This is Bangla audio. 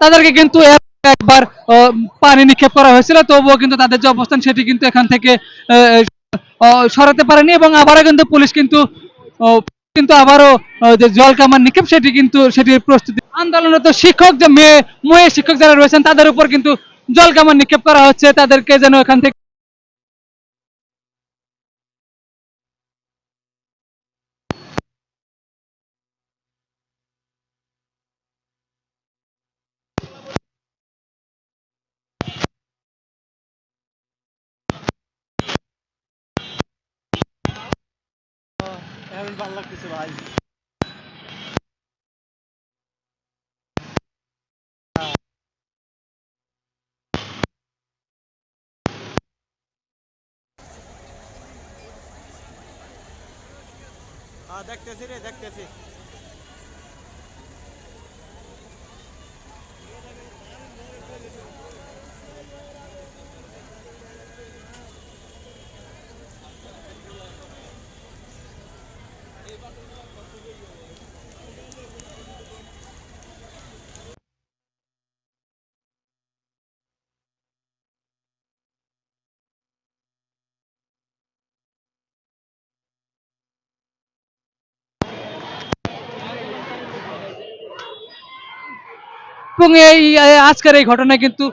তাদেরকে কিন্তু একবার পানি নিক্ষেপ করা হয়েছিল। তবুও কিন্তু তাদের যে অবস্থান, সেটি কিন্তু এখান থেকে সরাতে পারেনি এবং আবারও কিন্তু পুলিশ কিন্তু কিন্তু আবারও যে জল কামার নিক্ষেপ, সেটি কিন্তু সেটির প্রস্তুতি। আন্দোলনরত শিক্ষক যে মেয়ে মেয়ে শিক্ষক যারা রয়েছেন, তাদের উপর কিন্তু জল কামার নিক্ষেপ করা হচ্ছে। তাদেরকে যেন এখান থেকে ভালো লাগতেছে ভাই দেখতেছি রে দেখতেছি এবং এই আজকের এই ঘটনায় কিন্তু